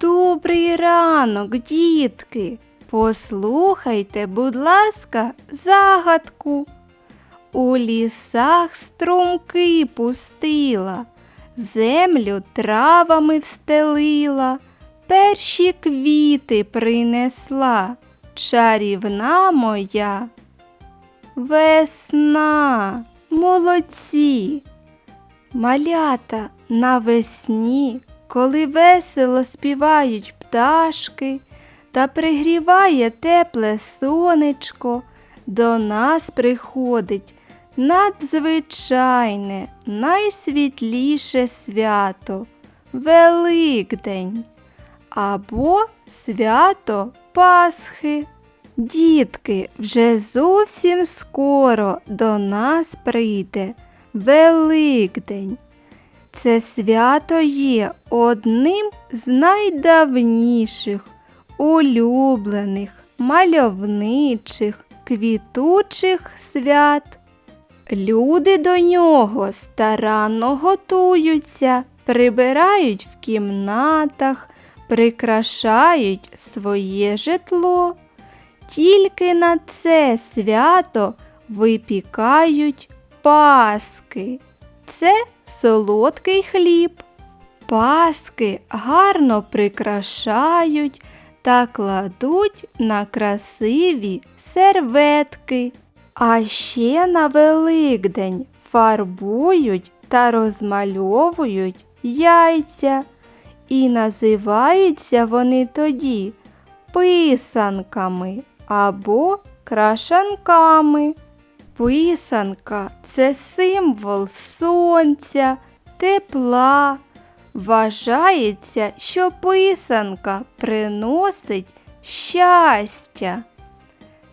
Добрий ранок, дітки. Послухайте, будь ласка, загадку. У лісах струмки пустила, землю травами встелила, перші квіти принесла, чарівна моя. Весна, молодці. Малята навесні, коли весело співають пташки та пригріває тепле сонечко, до нас приходить надзвичайне, найсвітліше свято Великдень або свято Пасхи. Дітки, вже зовсім скоро до нас прийде Великдень. Це свято є одним з найдавніших, улюблених, мальовничих, квітучих свят. Люди до нього старанно готуються, прибирають в кімнатах, прикрашають своє житло. Тільки на це свято випікають паски. Це солодкий хліб. Паски гарно прикрашають та кладуть на красиві серветки. А ще на Великдень фарбують та розмальовують яйця. І називаються вони тоді писанками або крашанками. Писанка це символ сонця, тепла. Вважається, що писанка приносить щастя.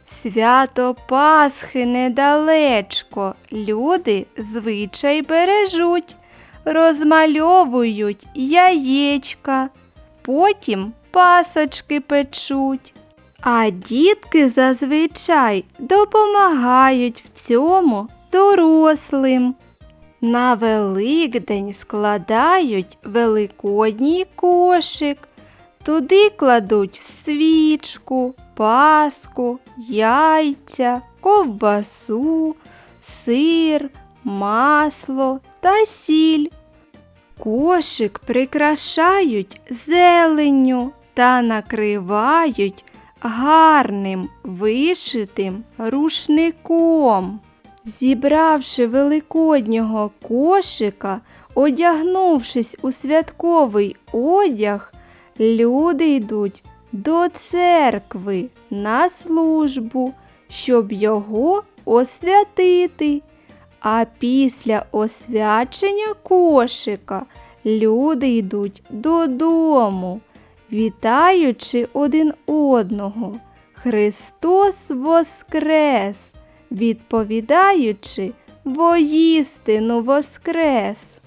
Свято Пасхи недалечко, люди звичай бережуть, розмальовують яєчка, потім пасочки печуть. А дітки зазвичай допомагають в цьому дорослим. На Великдень складають великодній кошик, туди кладуть свічку, паску, яйця, ковбасу, сир, масло та сіль. Кошик прикрашають зеленню та накривають гарним вишитим рушником. Зібравши великоднього кошика, одягнувшись у святковий одяг, люди йдуть до церкви на службу, щоб його освятити. А після освячення кошика люди йдуть додому, вітаючи один одного. Христос Воскрес! відповідаючи воїстину воскрес.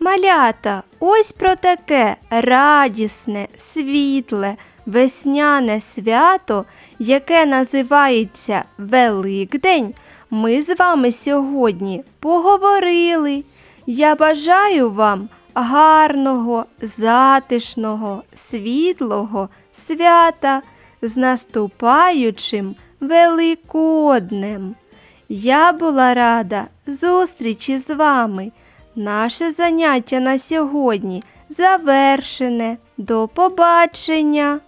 Малята, ось про таке радісне, світле, весняне свято, яке називається Великдень, ми з вами сьогодні поговорили. Я бажаю вам гарного, затишного, світлого свята з наступаючим Великоднем. Я була рада зустрічі з вами. Наше заняття на сьогодні завершене. До побачення!